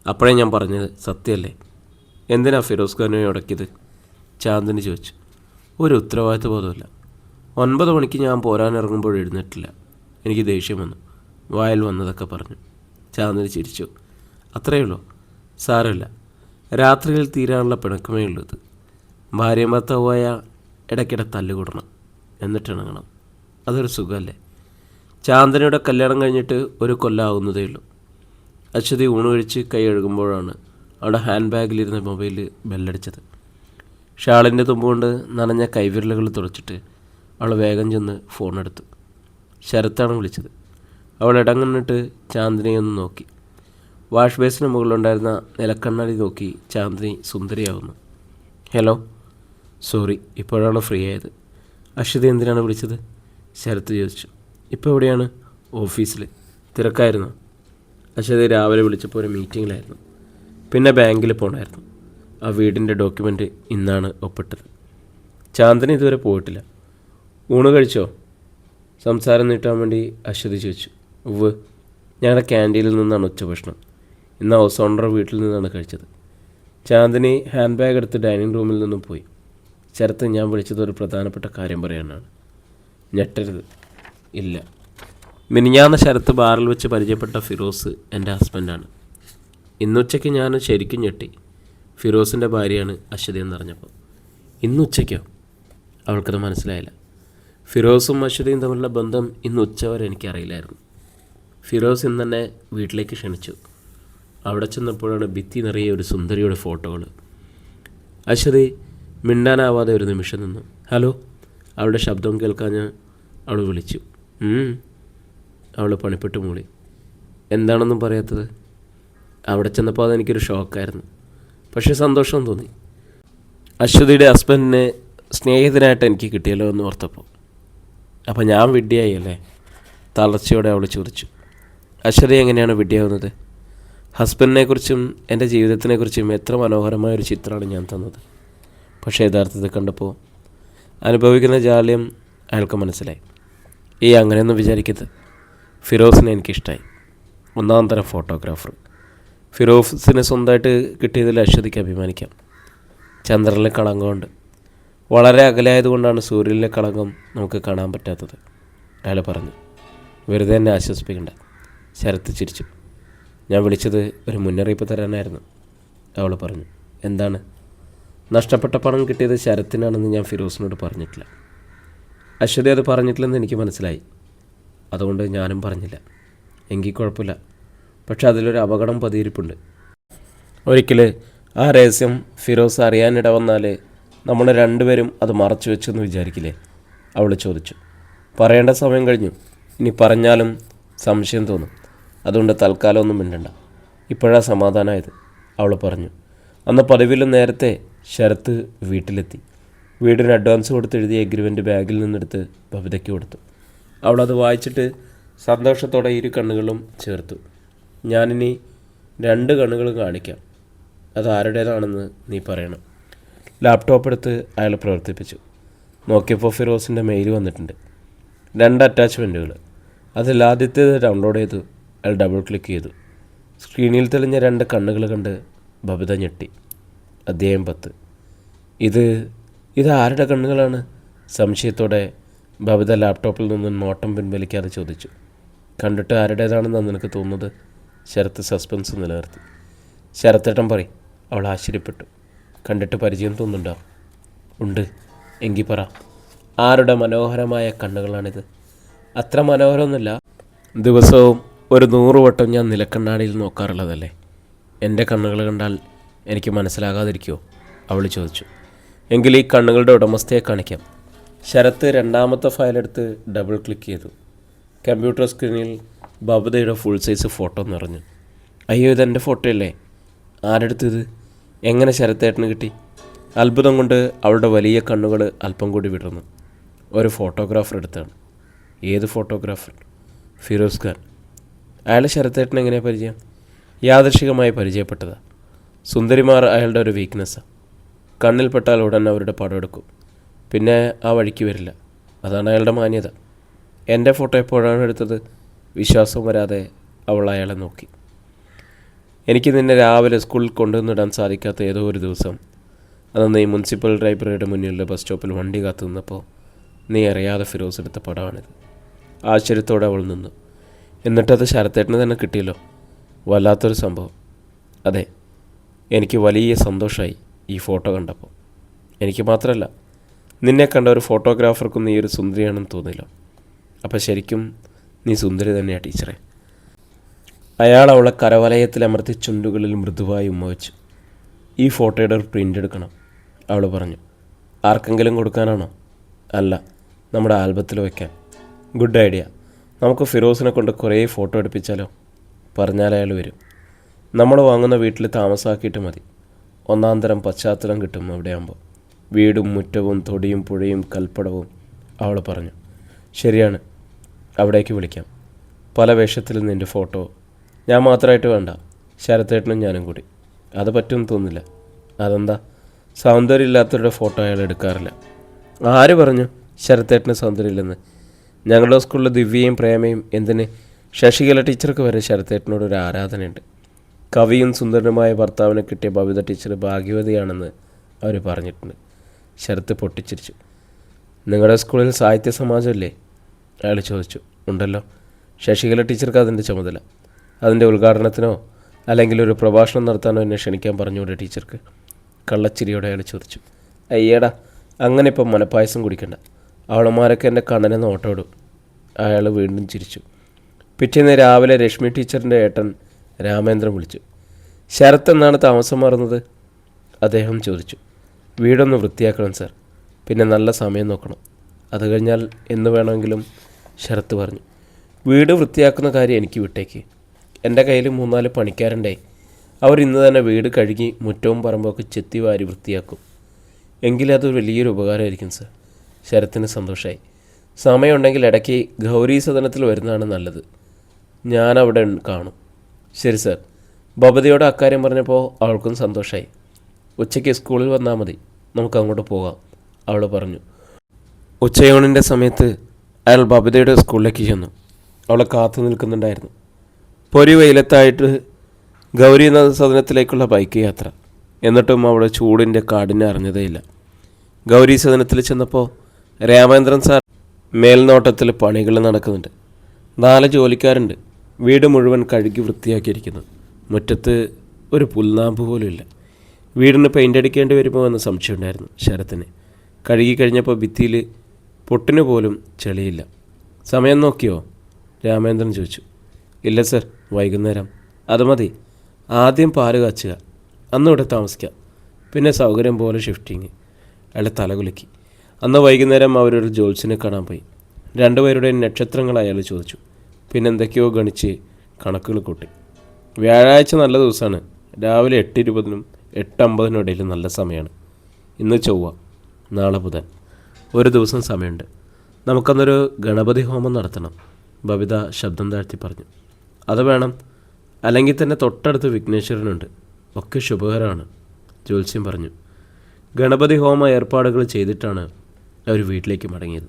അപ്പോഴേ ഞാൻ പറഞ്ഞത് സത്യമല്ലേ? എന്തിനാ ഫിറോസ് ഖാനെ ഉടക്കിയത് ചാന്ദിനി ചോദിച്ചു. ഒരു ഉത്തരവാദിത്വ ബോധമില്ല ഒൻപത് മണിക്ക് ഞാൻ പോരാനിറങ്ങുമ്പോൾ എഴുന്നേറ്റില്ല എനിക്ക് ദേഷ്യം വന്നു. വായിൽ വന്നതൊക്കെ പറഞ്ഞു. ചാന്ദിനി ചിരിച്ചു. അത്രയേ ഉള്ളൂ. സാരമില്ല. രാത്രിയിൽ തീരാനുള്ള പിണക്കമേ ഉള്ളൂ ഇത്. ഭാര്യയും ഭർത്താവുമായ ഇടയ്ക്കിടെ തല്ലുകൂടണം. എന്നിട്ടിണങ്ങണം. അതൊരു സുഖമല്ലേ? ചാന്ദനയുടെ കല്യാണം കഴിഞ്ഞിട്ട് ഒരു കൊല്ലാവുന്നതേ ഉള്ളൂ. അശ്വതി ഊണ് കഴിച്ച് കൈ ഒഴുകുമ്പോഴാണ് അവിടെ ഹാൻഡ് ബാഗിലിരുന്ന മൊബൈൽ ബെല്ലടിച്ചത്. ഷാളിന്റെ തുമ്പുകൊണ്ട് നനഞ്ഞ കൈവിരലുകൾ തുടച്ചിട്ട് അവൾ വേഗം ചെന്ന് ഫോൺ എടുത്തു ശരത്താണ് വിളിച്ചത്. അവൾ ഇടങ്ങന്നിട്ട് ചാന്ദിനിയൊന്ന് നോക്കി. വാഷ് ബേസിന് മുകളിലുണ്ടായിരുന്ന നിലക്കണ്ണാടി നോക്കി ചാന്ദിനി സുന്ദരിയാവുന്നു. ഹലോ സോറി ഇപ്പോഴാണ് ഫ്രീ ആയത്? അശ്വതി എന്തിനാണ് വിളിച്ചത്? ശരത്ത് ചോദിച്ചു. ഇപ്പോൾ എവിടെയാണ്? ഓഫീസിൽ തിരക്കായിരുന്നു? അശ്വതി രാവിലെ വിളിച്ചപ്പോൾ ഒരു മീറ്റിങ്ങിലായിരുന്നു പിന്നെ ബാങ്കിൽ പോകണമായിരുന്നു ആ വീടിന്റെ ഡോക്യുമെന്റ് ഇന്നാണ് ഒപ്പിട്ടത്. ചാന്ദിനി ഇതുവരെ പോയിട്ടില്ല. ഊണ് കഴിച്ചോ? സംസാരം നീട്ടാൻ വേണ്ടി അശ്വതി ചോദിച്ചു ഉവ് ഞങ്ങളുടെ ക്യാന്റീനിൽ നിന്നാണ് ഉച്ചഭക്ഷണം ഇന്ന് ഓണറുടെ വീട്ടിൽ നിന്നാണ് കഴിച്ചത്. ചാന്ദിനി ഹാൻഡ് ബാഗ് എടുത്ത് ഡൈനിങ് റൂമിൽ നിന്നും പോയി. ശരത്ത് ഞാൻ വിളിച്ചത് ഒരു പ്രധാനപ്പെട്ട കാര്യം പറയാനാണ്. ഞെട്ടരുത്. ഇല്ല. മിനിഞ്ഞാന്ന ശരത്ത് ബാറിൽ വെച്ച് പരിചയപ്പെട്ട ഫിറോസ് എന്റെ ഹസ്ബൻഡാണ് ഇന്നുച്ചയ്ക്ക് ഞാൻ ശരിക്കും ഞെട്ടി. ഫിറോസിന്റെ ഭാര്യയാണ് അശ്വതി എന്നറിഞ്ഞപ്പോൾ. ഇന്നുച്ചയ്ക്കോ അവൾക്കത് മനസ്സിലായില്ല. ഫിറോസും മഷിദയും തമ്മിലുള്ള ബന്ധം ഇന്ന് ഉച്ചവരെ എനിക്കറിയില്ലായിരുന്നു. ഫിറോസ് ഇന്ന് തന്നെ വീട്ടിലേക്ക് ക്ഷണിച്ചു. അവിടെ ചെന്നപ്പോഴാണ് ഭിത്തി നിറയെ ഒരു സുന്ദരിയുടെ ഫോട്ടോകൾ. അശ്വതി മിണ്ടാനാവാതെ ഒരു നിമിഷം നിന്നു. ഹലോ അവളുടെ ശബ്ദം കേൾക്കാൻ ഞാൻ അവൾ വിളിച്ചു. അവൾ പണിപ്പെട്ട് മൂളി. എന്താണെന്നും പറയാത്തത്? അവിടെ ചെന്നപ്പോൾ അതെനിക്കൊരു ഷോക്കായിരുന്നു. പക്ഷേ സന്തോഷം തോന്നി. അശ്വതിയുടെ ഹസ്ബൻഡിനെ സ്നേഹിതനായിട്ട് എനിക്ക് കിട്ടിയല്ലോ എന്ന് ഓർത്തപ്പോൾ. അപ്പോൾ ഞാൻ വിഡ്ഢിയായി അല്ലേ തളർച്ചയോടെ അവൾ ചോദിച്ചു. അശ്വതി എങ്ങനെയാണ് വിഡ്ഢിയാവുന്നത്? ഹസ്ബൻഡിനെക്കുറിച്ചും എന്റെ ജീവിതത്തിനെക്കുറിച്ചും എത്ര മനോഹരമായ ഒരു ചിത്രമാണ് ഞാൻ തന്നത്. പക്ഷേ യഥാർത്ഥത്തിൽ കണ്ടപ്പോൾ അനുഭവിക്കുന്ന ജാള്യം അയാൾക്ക് മനസ്സിലായി. ഈ അങ്ങനെയൊന്നും വിചാരിക്കരുത്. ഫിറോസിനെ എനിക്കിഷ്ടമായി ഒന്നാം തരം ഫോട്ടോഗ്രാഫർ. ഫിറോസിനെ സ്വന്തമായിട്ട് കിട്ടിയതിൽ അശ്വതിക്ക് അഭിമാനിക്കാം. ചന്ദ്രനിലെ കളങ്കമുണ്ട് വളരെ അകലായതുകൊണ്ടാണ് സൂര്യനിലെ കളങ്കം നമുക്ക് കാണാൻ പറ്റാത്തത്. അയാൾ പറഞ്ഞു വെറുതെ എന്നെ ആശ്വസിപ്പിക്കണ്ട. ശരത്ത് ചിരിച്ചു. ഞാൻ വിളിച്ചത് ഒരു മുന്നറിയിപ്പ് തരാനായിരുന്നു. അവൾ പറഞ്ഞു എന്താണ്? നഷ്ടപ്പെട്ട പണം കിട്ടിയത് ശരത്തിനാണെന്ന് ഞാൻ ഫിറോസിനോട് പറഞ്ഞിട്ടില്ല. അശ്വതി അത് പറഞ്ഞിട്ടില്ലെന്ന് എനിക്ക് മനസ്സിലായി. അതുകൊണ്ട് ഞാനും പറഞ്ഞില്ല. എങ്കിൽ കുഴപ്പമില്ല. പക്ഷെ അതിലൊരു അപകടം പതിയിരിപ്പുണ്ട്. ഒരിക്കൽ ആ രഹസ്യം ഫിറോസ് അറിയാനിട വന്നാൽ നമ്മൾ രണ്ടുപേരും അത് മറച്ചു വെച്ചെന്ന് വിചാരിക്കില്ലേ? അവൾ ചോദിച്ചു. പറയേണ്ട സമയം കഴിഞ്ഞു. ഇനി പറഞ്ഞാലും സംശയം തോന്നും. അതുകൊണ്ട് തൽക്കാലം ഒന്നും മിണ്ടണ്ട. ഇപ്പോഴാ സമാധാനമായത് അവൾ പറഞ്ഞു. അന്ന് പതിവിലും നേരത്തെ ശരത്ത് വീട്ടിലെത്തി. വീടിന് അഡ്വാൻസ് കൊടുത്ത് എഴുതിയ എഗ്രിമെന്റ് ബാഗിൽ നിന്നെടുത്ത് ബബിതയ്ക്ക് കൊടുത്തു. അവളത് വായിച്ചിട്ട് സന്തോഷത്തോടെ ഇരു കണ്ണുകളും ചേർത്തു. ഞാനിനി രണ്ട് കണ്ണുകളും കാണിക്കാം. അത് ആരുടേതാണെന്ന് നീ പറയണം. ലാപ്ടോപ്പ് എടുത്ത് അയാൾ പ്രവർത്തിപ്പിച്ചു. നോക്കിയപ്പോൾ ഫിറോസിന്റെ മെയിൽ വന്നിട്ടുണ്ട്. രണ്ട് അറ്റാച്ച്മെന്റുകൾ അതിൽ ആദ്യത്തേത് ഡൗൺലോഡ് ചെയ്തു അയാൾ ഡബിൾ ക്ലിക്ക് ചെയ്തു. സ്ക്രീനിൽ തെളിഞ്ഞ രണ്ട് കണ്ണുകൾ കണ്ട് ബബിത ഞെട്ടി. അധ്യായം പത്ത്. ഇത് ഇത് ആരുടെ കണ്ണുകളാണ്? സംശയത്തോടെ ബബിത ലാപ്ടോപ്പിൽ നിന്നും നോട്ടം പിൻവലിക്കാതെ ചോദിച്ചു. കണ്ടിട്ട് ആരുടേതാണെന്നാണ് നിനക്ക് തോന്നുന്നത്? ശരത്ത് സസ്പെൻസ് നിലനിർത്തി. ശരത്തേട്ടൻ പറയും അവൾ ആശ്ചര്യപ്പെട്ടു. കണ്ടിട്ട് പരിചയം തോന്നുന്നുണ്ടോ? ഉണ്ട്. എങ്കിൽ പറ. ആരുടെ മനോഹരമായ കണ്ണുകളാണിത്? അത്ര മനോഹരമൊന്നുമില്ല. ദിവസവും ഒരു നൂറ് വട്ടം ഞാൻ നിലക്കണ്ണാടിയിൽ നോക്കാറുള്ളതല്ലേ? എന്റെ കണ്ണുകൾ കണ്ടാൽ എനിക്ക് മനസ്സിലാകാതിരിക്കുമോ അവൾ ചോദിച്ചു. എങ്കിൽ ഈ കണ്ണുകളുടെ ഉടമസ്ഥയെ കാണിക്കാം. ശരത്ത് രണ്ടാമത്തെ ഫയലെടുത്ത് ഡബിൾ ക്ലിക്ക് ചെയ്തു. കമ്പ്യൂട്ടർ സ്ക്രീനിൽ ബബതയുടെ ഫുൾ സൈസ് ഫോട്ടോ നിറഞ്ഞു. അയ്യോ ഇതെന്റെ ഫോട്ടോ അല്ലേ ആരെടുത്തത് എങ്ങനെ ശരത്തേട്ടന് കിട്ടി? അത്ഭുതം കൊണ്ട് അവളുടെ വലിയ കണ്ണുകൾ അല്പം കൂടി വിടർന്നു. ഒരു ഫോട്ടോഗ്രാഫർ എടുത്താണ്. ഏത് ഫോട്ടോഗ്രാഫർ? ഫിറോസ് ഖാൻ. അയാളെ ശരത്തേട്ടൻ എങ്ങനെ പരിചയം? യാദൃശികമായി പരിചയപ്പെട്ടതാ. സുന്ദരിമാർ അയാളുടെ ഒരു വീക്ക്നെസ്സാണ് കണ്ണിൽപ്പെട്ടാൽ ഉടൻ അവരുടെ പടം എടുക്കും. പിന്നെ ആ വഴിക്ക് വരില്ല. അതാണ് അയാളുടെ മാന്യത. എന്റെ ഫോട്ടോ എപ്പോഴാണ് എടുത്തത്? വിശ്വാസം വരാതെ അവൾ അയാളെ നോക്കി. എനിക്ക് നിന്നെ രാവിലെ സ്കൂളിൽ കൊണ്ടുവന്നിടാൻ സാധിക്കാത്ത ഏതോ ഒരു ദിവസം. അന്ന് ഈ മുനിസിപ്പൽ ലൈബ്രറിയുടെ മുന്നിലുള്ള ബസ് സ്റ്റോപ്പിൽ വണ്ടി കാത്തു നിന്നപ്പോൾ നീ അറിയാതെ ഫിറോസ് എടുത്ത പടമാണിത് ആശ്ചര്യത്തോടെ അവൾ നിന്നു. എന്നിട്ടത് ശരത്തേട്ടന് തന്നെ കിട്ടിയല്ലോ. വല്ലാത്തൊരു സംഭവം. അതെ എനിക്ക് വലിയ സന്തോഷമായി ഈ ഫോട്ടോ കണ്ടപ്പോൾ എനിക്ക് മാത്രമല്ല നിന്നെ കണ്ട ഒരു ഫോട്ടോഗ്രാഫർക്കും നീ ഒരു സുന്ദരിയാണെന്ന് തോന്നില്ല അപ്പോൾ ശരിക്കും നീ സുന്ദരി തന്നെയാണ് ടീച്ചറെ. അയാൾ അവളെ കരവലയത്തിൽ അമർത്തി ചുണ്ടുകളിൽ മൃദുവായി ഉമ്മ വെച്ചു ഈ ഫോട്ടോയുടെ ഒരു പ്രിന്റ് എടുക്കണം അവൾ പറഞ്ഞു. ആർക്കെങ്കിലും കൊടുക്കാനാണോ? അല്ല നമ്മുടെ ആൽബത്തിൽ വയ്ക്കാൻ ഗുഡ് ഐഡിയ നമുക്ക് ഫിറോസിനെ കൊണ്ട് കുറേ ഫോട്ടോ എടുപ്പിച്ചാലോ? പറഞ്ഞാൽ അയാൾ വരും. നമ്മൾ വാങ്ങുന്ന വീട്ടിൽ താമസാക്കിയിട്ട് മതി. ഒന്നാം തരം പശ്ചാത്തലം കിട്ടും അവിടെയാകുമ്പോൾ വീടും മുറ്റവും തൊടിയും പുഴയും കൽപ്പടവും അവൾ പറഞ്ഞു. ശരിയാണ് അവിടേക്ക് വിളിക്കാം. പല വേഷത്തിൽ നിന്റെ ഫോട്ടോ ഞാൻ മാത്രമായിട്ട് വേണ്ട. ശരത്തേട്ടനും ഞാനും കൂടി. അത് പറ്റുമെന്ന് തോന്നില്ല അതെന്താ? സൗന്ദര്യം ഇല്ലാത്തവരുടെ ഫോട്ടോ അയാൾ എടുക്കാറില്ല. ആര് പറഞ്ഞു ശരത്തേട്ടന് സൗന്ദര്യമില്ലെന്ന്? ഞങ്ങളുടെ സ്കൂളിലെ ദിവ്യയും പ്രേമയും എന്തിന്? ശശികല ടീച്ചർക്ക് വരെ ശരത്തേട്ടനോട് ഒരു ആരാധനയുണ്ട്. കവിയും സുന്ദരനുമായ ഭർത്താവിനെ കിട്ടിയ ബബിത ടീച്ചർ ഭാഗ്യവതിയാണെന്ന് അവർ പറഞ്ഞിട്ടുണ്ട്. ശരത്ത് പൊട്ടിച്ചിരിച്ചു. നിങ്ങളുടെ സ്കൂളിൽ സാഹിത്യ സമാജമല്ലേ? അയാൾ ചോദിച്ചു. ഉണ്ടല്ലോ. ശശികല ടീച്ചർക്ക് അതിന്റെ ചുമതല. അതിന്റെ ഉദ്ഘാടനത്തിനോ അല്ലെങ്കിൽ ഒരു പ്രഭാഷണം നടത്താനോ എന്നെ ക്ഷണിക്കാൻ പറഞ്ഞുകൂടെ ടീച്ചർക്ക്? കള്ളച്ചിരിയോടെ അയാൾ ചോദിച്ചു. അയ്യേടാ അങ്ങനെ ഇപ്പം മനപ്പായസം കുടിക്കണ്ട. അവളമാരൊക്കെ എന്റെ കണ്ണനെ നോട്ടോടും അയാൾ വീണ്ടും ചിരിച്ചു. പിറ്റേന്ന് രാവിലെ രശ്മി ടീച്ചറിന്റെ ഏട്ടൻ രാമേന്ദ്രൻ വിളിച്ചു. ശരത്ത് എന്നാണ് താമസം മാറുന്നത്? അദ്ദേഹം ചോദിച്ചു. വീടൊന്ന് വൃത്തിയാക്കണം സാർ. പിന്നെ നല്ല സമയം നോക്കണം. അത് കഴിഞ്ഞാൽ എന്ന് വേണമെങ്കിലും ശരത്ത് പറഞ്ഞു. വീട് വൃത്തിയാക്കുന്ന കാര്യം എനിക്ക് വിട്ടേക്ക്. എന്റെ കയ്യിൽ മൂന്നാൽ പണിക്കാരുണ്ടായി. അവർ ഇന്ന് തന്നെ വീട് കഴുകി മുറ്റവും പറമ്പൊക്കെ ചെത്തി വാരി വൃത്തിയാക്കും. എങ്കിലത് വലിയൊരു ഉപകാരമായിരിക്കും സർ. ശരത്തിന് സന്തോഷമായി സമയമുണ്ടെങ്കിൽ ഇടയ്ക്ക് ഗൗരി സദനത്തിൽ വരുന്നതാണ് നല്ലത്. ഞാൻ അവിടെ കാണും. ശരി സർ. ബബതയോട് അക്കാര്യം പറഞ്ഞപ്പോൾ അവൾക്കും സന്തോഷമായി ഉച്ചയ്ക്ക് സ്കൂളിൽ വന്നാൽ മതി. നമുക്ക് അങ്ങോട്ട് പോകാം. അവൾ പറഞ്ഞു. ഉച്ചയൂണിന്റെ സമയത്ത് അയാൾ ബബിതയുടെ സ്കൂളിലേക്ക് ചെന്നു. അവളെ കാത്തു നിൽക്കുന്നുണ്ടായിരുന്നു. പൊരി വെയിലത്തായിട്ട് ഗൗരി സദനത്തിലേക്കുള്ള ബൈക്ക് യാത്ര. എന്നിട്ടും അവിടെ ചൂടിന്റെ കാടിനെ അറിഞ്ഞതേയില്ല. ഗൗരി സദനത്തിൽ ചെന്നപ്പോൾ രാമേന്ദ്രൻ സാർ മേൽനോട്ടത്തിൽ പണികൾ നടക്കുന്നുണ്ട്. നാല് ജോലിക്കാരുണ്ട്. വീട് മുഴുവൻ കഴുകി വൃത്തിയാക്കിയിരിക്കുന്നു. മുറ്റത്ത് ഒരു പുൽനാമ്പ് പോലും ഇല്ല. വീടിന് പെയിന്റ് അടിക്കേണ്ടി വരുമോ എന്ന സംശയമുണ്ടായിരുന്നു ശരത്തിന്. കഴുകി കഴിഞ്ഞപ്പോൾ ഭിത്തിയിൽ പൊട്ടിന് പോലും ചെളിയില്ല. സമയം നോക്കിയോ? രാമേന്ദ്രൻ ചോദിച്ചു. ഇല്ല സർ വൈകുന്നേരം. അത് മതി. ആദ്യം പാൽ കാച്ചുക. അന്ന് ഇവിടെ താമസിക്കാം. പിന്നെ സൗകര്യം പോലെ ഷിഫ്റ്റിങ് അയാളെ തലകുലുക്കി അന്ന് വൈകുന്നേരം അവരൊരു ജോത്സ്യനെ കാണാൻ പോയി. രണ്ടുപേരുടെ നക്ഷത്രങ്ങൾ അയാൾ ചോദിച്ചു. പിന്നെ എന്തൊക്കെയോ ഗണിച്ച് കണക്കുകൾ കൂട്ടി. വ്യാഴാഴ്ച നല്ല ദിവസമാണ്. രാവിലെ എട്ട് ഇരുപതിനും എട്ട് അമ്പതിനും ഇടയിൽ നല്ല സമയമാണ്. ഇന്ന് ചൊവ്വ നാളെ ബുധൻ. ഒരു ദിവസം സമയമുണ്ട്. നമുക്കന്നൊരു ഗണപതി ഹോമം നടത്തണം. ബബിത ശബ്ദം താഴ്ത്തി പറഞ്ഞു. അത് വേണം. അല്ലെങ്കിൽ തന്നെ തൊട്ടടുത്ത് വിഘ്നേശ്വരനുണ്ട്. ഒക്കെ ശുഭകരമാണ് ജ്യോത്സ്യം പറഞ്ഞു. ഗണപതി ഹോമ ഏർപ്പാടുകൾ ചെയ്തിട്ടാണ് അവർ വീട്ടിലേക്ക് മടങ്ങിയത്.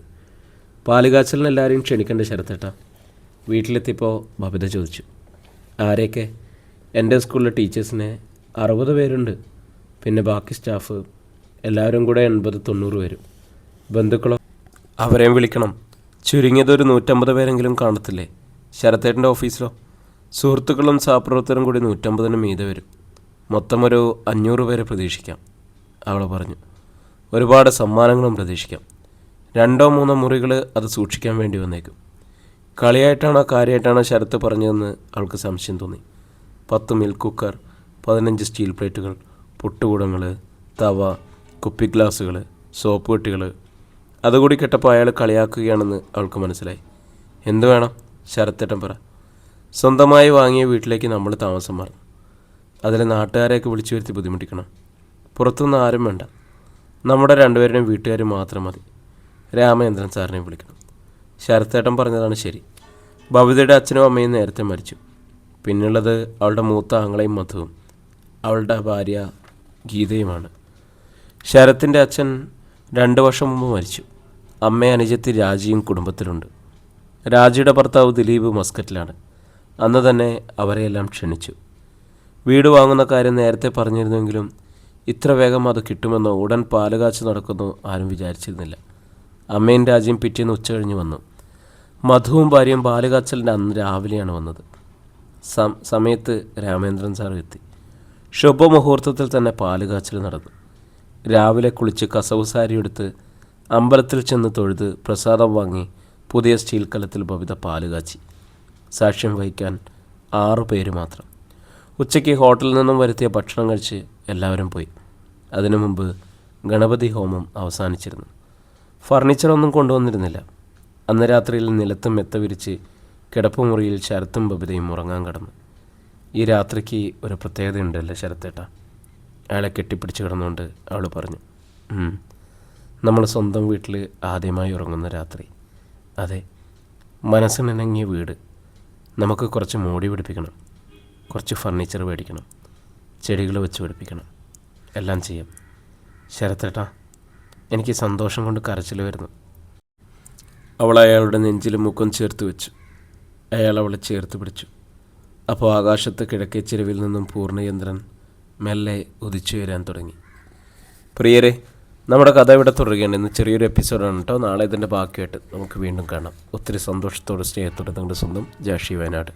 പാലുകാച്ചലിന് എല്ലാവരെയും ക്ഷണിക്കേണ്ട ശരത്തേട്ട. വീട്ടിലെത്തിയപ്പോൾ ബബിത ചോദിച്ചു ആരെയൊക്കെ? എന്റെ സ്കൂളിലെ ടീച്ചേഴ്സിനെ അറുപത് പേരുണ്ട്. പിന്നെ ബാക്കി സ്റ്റാഫ് എല്ലാവരും കൂടെ എൺപത് തൊണ്ണൂറ് പേരും ബന്ധുക്കളോ? അവരെയും വിളിക്കണം. ചുരുങ്ങിയത് ഒരു നൂറ്റമ്പത് പേരെങ്കിലും കാണത്തില്ലേ? ശരത്തേട്ടന്റെ ഓഫീസിലോ? സുഹൃത്തുക്കളും സഹപ്രവർത്തകരും കൂടി നൂറ്റമ്പതിന് മീതെ വരും. മൊത്തം ഒരു അഞ്ഞൂറ് പേരെ പ്രതീക്ഷിക്കാം അവൾ പറഞ്ഞു. ഒരുപാട് സമ്മാനങ്ങളും പ്രതീക്ഷിക്കാം. രണ്ടോ മൂന്നോ മുറികൾ അത് സൂക്ഷിക്കാൻ വേണ്ടി വന്നേക്കും. കളിയായിട്ടാണോ കാര്യമായിട്ടാണോ ശരത്ത് പറഞ്ഞതെന്ന് അവൾക്ക് സംശയം തോന്നി. പത്ത് മിൽക്ക് കുക്കർ പതിനഞ്ച് സ്റ്റീൽ പ്ലേറ്റുകൾ പുട്ടുകൂടങ്ങൾ തവ കുപ്പി ഗ്ലാസ്സുകൾ സോപ്പ് കെട്ടികൾ അതുകൂടി കെട്ടപ്പോൾ അയാൾ കളിയാക്കുകയാണെന്ന് അവൾക്ക് മനസ്സിലായി. എന്തു വേണം? ശരത്തേട്ടൻ പറ. സ്വന്തമായി വാങ്ങിയ വീട്ടിലേക്ക് നമ്മൾ താമസം മാറും അതിൽ നാട്ടുകാരെയൊക്കെ വിളിച്ചു വരുത്തി ബുദ്ധിമുട്ടിക്കണം. പുറത്തുനിന്ന് ആരും വേണ്ട. നമ്മുടെ രണ്ടുപേരുടെയും വീട്ടുകാർ മാത്രം മതി. രാമചന്ദ്രൻ സാറിനെ വിളിക്കണം. ശരത്തേട്ടൻ പറഞ്ഞതാണ് ശരി. ബബിതയുടെ അച്ഛനും അമ്മയും നേരത്തെ മരിച്ചു. പിന്നുള്ളത് അവളുടെ മൂത്ത ആങ്ങളെയും മധുവും. അവളുടെ ഭാര്യ ഗീതയുമാണ്. ശരത്തിന്റെ അച്ഛൻ രണ്ട് വർഷം മുമ്പ് മരിച്ചു. അമ്മ അനുജത്തി രാജിയും കുടുംബത്തിലുണ്ട്. രാജിയുടെ ഭർത്താവ് ദിലീപ് മസ്കറ്റിലാണ്. അന്ന് തന്നെ അവരെയെല്ലാം ക്ഷണിച്ചു. വീട് വാങ്ങുന്ന കാര്യം നേരത്തെ പറഞ്ഞിരുന്നെങ്കിലും ഇത്ര വേഗം അത് കിട്ടുമെന്നോ ഉടൻ പാലുകാച്ച് നടക്കുന്നോ ആരും വിചാരിച്ചിരുന്നില്ല. അമ്മയും രാജ്യം പിറ്റേന്ന് ഉച്ച കഴിഞ്ഞ് വന്നു. മധുവും ഭാര്യയും പാലുകാച്ചലിന്റെ അന്ന് രാവിലെയാണ് വന്നത്. സമയത്ത് രാമേന്ദ്രൻ സാർ എത്തി. ശുഭമുഹൂർത്തത്തിൽ തന്നെ പാലുകാച്ചൽ നടന്നു. രാവിലെ കുളിച്ച് കസവുസാരി എടുത്ത് അമ്പലത്തിൽ ചെന്ന് തൊഴുത് പ്രസാദം വാങ്ങി പുതിയ സ്റ്റീൽ കലത്തിൽ ഭവിത പാൽ കാച്ചി സാക്ഷ്യം വഹിക്കാൻ ആറു പേര് മാത്രം. ഉച്ചയ്ക്ക് ഹോട്ടലിൽ നിന്നും വരുത്തിയ ഭക്ഷണം കഴിച്ച് എല്ലാവരും പോയി. അതിനു മുമ്പ് ഗണപതി ഹോമം അവസാനിച്ചിരുന്നു. ഫർണിച്ചറൊന്നും കൊണ്ടുവന്നിരുന്നില്ല. അന്ന് രാത്രിയിൽ നിലത്തും മെത്ത വിരിച്ച് കിടപ്പുമുറിയിൽ ശരത്തും ബബിതയും ഉറങ്ങാൻ കിടന്നു. ഈ രാത്രിക്ക് ഒരു പ്രത്യേകതയുണ്ടല്ലേ ശരത്തേട്ട. അയാളെ കെട്ടിപ്പിടിച്ച് കിടന്നുകൊണ്ട് അവൾ പറഞ്ഞു നമ്മൾ സ്വന്തം വീട്ടിൽ ആദ്യമായി ഉറങ്ങുന്ന രാത്രി. അതെ മനസ്സിനിണങ്ങിയ വീട്. നമുക്ക് കുറച്ച് മോടി പിടിപ്പിക്കണം. കുറച്ച് ഫർണിച്ചർ മേടിക്കണം. ചെടികൾ വെച്ച് പിടിപ്പിക്കണം. എല്ലാം ചെയ്യാം. ശരത്തേട്ടാ എനിക്ക് സന്തോഷം കൊണ്ട് കരച്ചിൽ വരുന്നു. അവൾ അയാളുടെ നെഞ്ചിലും മുഖം ചേർത്ത് വെച്ചു. അയാൾ അവളെ ചേർത്ത് പിടിച്ചു. അപ്പോൾ ആകാശത്ത് കിഴക്കേ ചെരുവിൽ നിന്നും പൂർണചന്ദ്രൻ മെല്ലെ ഉദിച്ചു വരാൻ തുടങ്ങി. പ്രിയരെ നമ്മുടെ കഥ ഇവിടെ തുടരുകയാണ്. ഇന്ന് ചെറിയൊരു എപ്പിസോഡാണ് കേട്ടോ. നാളെ ഇതിന്റെ ബാക്കിയായിട്ട് നമുക്ക് വീണ്ടും കാണാം. ഒത്തിരി സന്തോഷത്തോടെ സ്നേഹത്തോടെ നിങ്ങളുടെ സ്വന്തം ജാഷി വയനാട്.